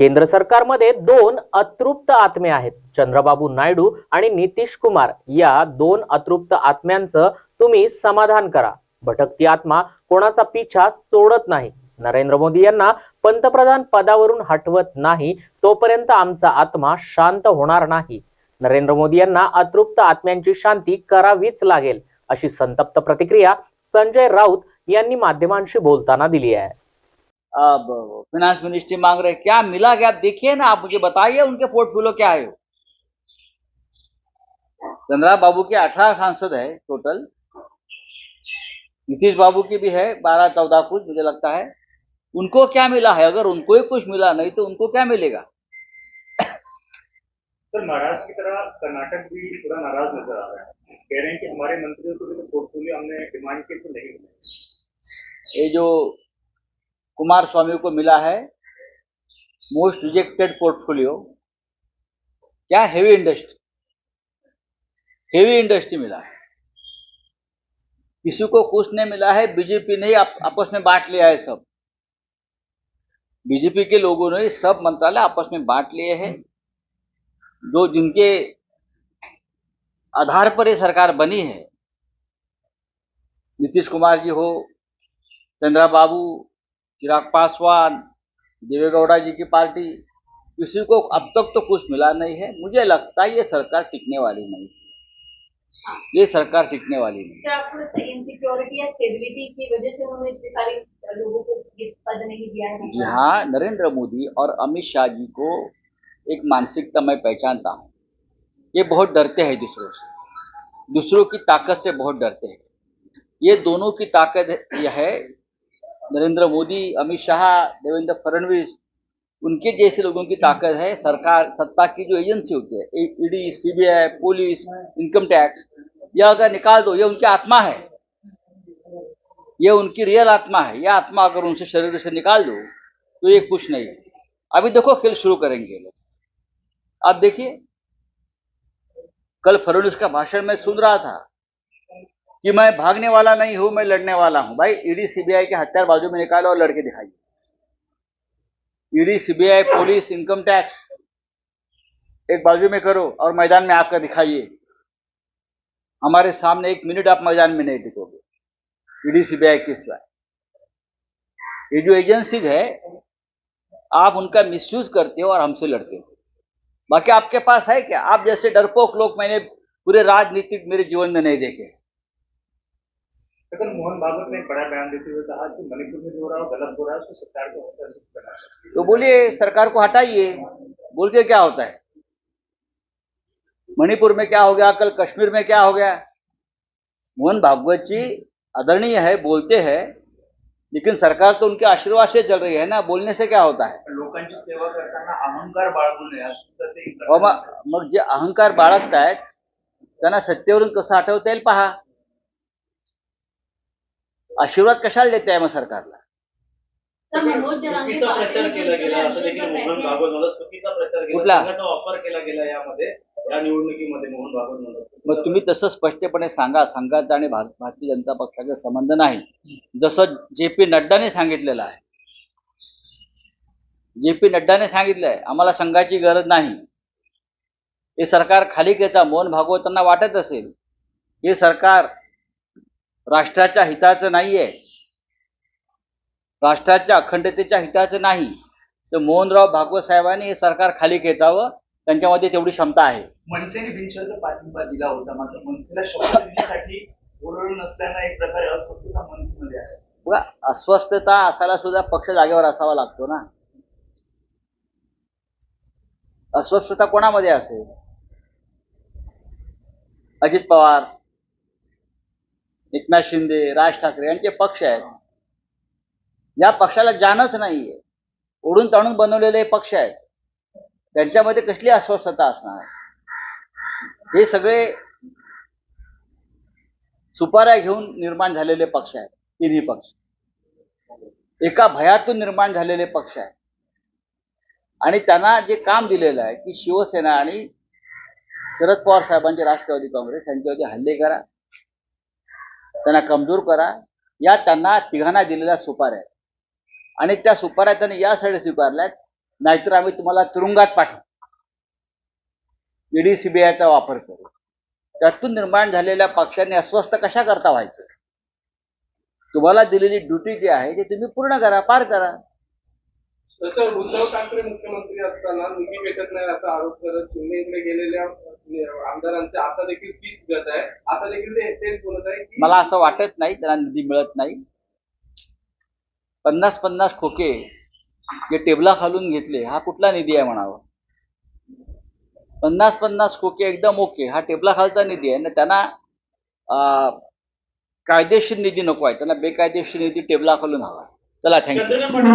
केंद्र सरकारमध्ये दोन अतृप्त आत्मे आहेत. चंद्रबाबू नायडू आणि नितीश कुमार. या दोन अतृप्त आत्म्यांचं तुम्ही समाधान करा. भटकती आत्मा कोणाचा पिछा सोडत नाही. नरेंद्र मोदी यांना पंतप्रधान पदावरून हटवत नाही तोपर्यंत आमचा आत्मा शांत होणार नाही. नरेंद्र मोदी यांना अतृप्त आत्म्यांची शांती करावीच लागेल अशी संतप्त प्रतिक्रिया संजय राऊत यांनी माध्यमांशी बोलताना दिली आहे. फाइनेंस मिनिस्ट्री मांग रहे क्या मिला क्या? आप देखिए ना आप मुझे बताइए उनके पोर्टफोलियो क्या है? चंद्रा बाबू के अठारह सांसद है टोटल नीतीश बाबू की भी है बारह चौदह कुछ मुझे लगता है। उनको क्या मिला है? अगर उनको ही कुछ मिला नहीं तो उनको क्या मिलेगा? सर महाराष्ट्र की तरह कर्नाटक भी थोड़ा नाराज़ नज़र आ रहा है। कह रहे हैं कि हमारे मंत्रियों को पोर्टफोलियो हमने डिमांड की तो नहीं ये जो कुमार स्वामी को मिला है मोस्ट रिजेक्टेड पोर्टफोलियो। क्या हेवी इंडस्ट्री हेवी इंडस्ट्री मिला किसी को कुछ नहीं मिला है बीजेपी ने आप, आपस में बांट लिया है सब। बीजेपी के लोगों ने सब मंत्रालय आपस में बांट लिए हैं। जो जिनके आधार पर ये सरकार बनी है नीतीश कुमार जी हो चंद्रा बाबू चिराग पासवान देवेगौड़ा जी की पार्टी किसी को अब तक तो कुछ मिला नहीं है। मुझे लगता है ये सरकार टिकने वाली नहीं ये सरकार टिकने वाली नहीं इनसिक्योरिटी या स्टेबिलिटी की वजह से उन्होंने इतने सारे लोगों को ये पद नहीं दिया है? जी हाँ नरेंद्र मोदी और अमित शाह जी को एक मानसिकता मैं पहचानता हूँ। ये बहुत डरते हैं दूसरों से। दूसरों की ताकत से बहुत डरते हैं। ये दोनों की ताकत यह है नरेंद्र मोदी, अमित शाह, देवेंद्र फडणवीस, उनके जैसे लोगों की ताकत है। सरकार, सत्ता की जो एजेंसी होती है ED, CBI, police, income tax, यह अगर निकाल दो ये उनकी आत्मा है। ये उनकी रियल आत्मा है। यह आत्मा अगर उनसे शरीर से निकाल दो तो ये कुछ नहीं। अभी देखो, खेल शुरू करेंगे लोग। आप देखिए, कल फडणवीस का भाषण में सुन रहा था। कि मैं भागने वाला नहीं हूँ, मैं लड़ने वाला हूँ। भाई, ईडी, सीबीआई के हथियार बाजू में निकालो और लड़के दिखाइए। ED, CBI, police, income tax, एक बाजू में करो और मैदान में आकर दिखाइए। हमारे सामने एक मिनट आप मैदान में नहीं दिखोगे ईडी, सीबीआई के सिवाय ये जो एजेंसीज है, आप उनका मिसयूज करते हो और हमसे लड़ते हो। बाकी आपके पास है क्या? आप जैसे डरपोक लोग मैंने पूरे राजनीतिक मेरे जीवन में नहीं देखे। लेकिन मोहन भागवत ने एक बड़ा बयान देते हुए कहा कि मणिपुर में जो हो रहा है गलत हो रहा है उसको सरकार को तो बोलिए सरकार को हटाइए। बोल के क्या होता है? मणिपुर में क्या हो गया? कल कश्मीर में क्या हो गया? मोहन भागवत जी आदरणीय है बोलते हैं लेकिन सरकार तो उनके आशीर्वाद से चल रही है ना? बोलने से क्या होता है? लोकांची सेवा करताना अहंकार बाळगू नये मग जे अहंकार बाळगतायत त्यांना सत्तेवरून कसं हटवता येईल पहा? आशीर्वाद कशाला देते आहे मग सरकारला? सर मनोज जरांगे चुकीचा पाटील प्रचार केला गेला असं international देखील मोहन president- भागवत म्हणत चुकीचा प्रचार केला कुठला? संघाचा वापर केला गेला यामध्ये या निवडणुकीमध्ये मोहन भागवत म्हणत मग तुम्ही तसं स्पष्टपणे सांगा संघाचा आणि भार- भारतीय जनता पक्षाचा संबंध नाही. जसं जे पी नड्डाने सांगितलेलं आहे. जे पी नड्डाने सांगितलंय आम्हाला संघाची गरज नाही. हे सरकार खाली घ्यायचा मोहन भागवतांना वाटत असेल. हे सरकार राष्ट्राच्या हिताचं नाहीये. राष्ट्राच्या अखंडतेच्या हिताचं नाही. तर मोहनराव भागवत साहेबांनी हे सरकार खाली खेचावं त्यांच्यामध्ये तेवढी क्षमता आहे. मनसेने बिनशर्त पाठिंबा दिला होता मात्र मनसेला शपथ देण्यासाठी बोलवलं नसल्यानं एक प्रकारे अस्वस्थता मनसेमध्ये आहे. बघा अस्वस्थता असायला सुद्धा पक्ष जागेवर असावा लागतो ना. अस्वस्थता कोणामध्ये असेल? अजित पवार. एकनाथ शिंदे राज ठाकरे यांचे पक्ष आहेत. या पक्षाला जानच नाहीये. ओढून ताणून बनवलेले पक्ष आहेत. त्यांच्यामध्ये कसली अस्वस्थता असणार? हे सगळे सुपाऱ्या घेऊन निर्माण झालेले पक्ष आहेत. तिन्ही पक्ष. एका भयातून निर्माण झालेले पक्ष आहेत. आणि त्यांना जे काम दिलेलं आहे की शिवसेना आणि शरद पवार साहेबांचे राष्ट्रवादी काँग्रेस यांच्यावरती हल्ले करा. त्यांना कमजोर करा. या त्यांना तिघांना दिलेल्या सुपाऱ्या आहेत. आणि त्या सुपाऱ्या त्यांनी यासाठी स्वीकारल्यात. नाहीतर आम्ही तुम्हाला तुरुंगात पाठवू. ईडी सीबीआयचा वापर करू. त्यातून निर्माण झालेल्या पक्षांनी अस्वस्थ कशा करता व्हायचं? तुम्हाला दिलेली ड्युटी जी आहे ती तुम्ही पूर्ण करा पार करा. तसं उद्धव ठाकरे मुख्यमंत्री असताना निधी भेटत नाही असा आरोप करत शिंदेकडे गेलेल्या अं, आमदारांचे आता देखील तीच गत आहे. आता देखील ते तेच बोलत आहे की मला असं वाटत नाही त्यांना निधी मिळत नाही. पन्नास पन्नास खोके जे टेबला खालून घेतले हा कुठला निधी आहे म्हणावं? पन्नास पन्नास खोके एकदम ओके हा टेबला खालचा निधी आहे. ना त्यांना कायदेशीर निधी नको आहे. त्यांना बेकायदेशीर निधी टेबला खालून हवा. चला थँक्यू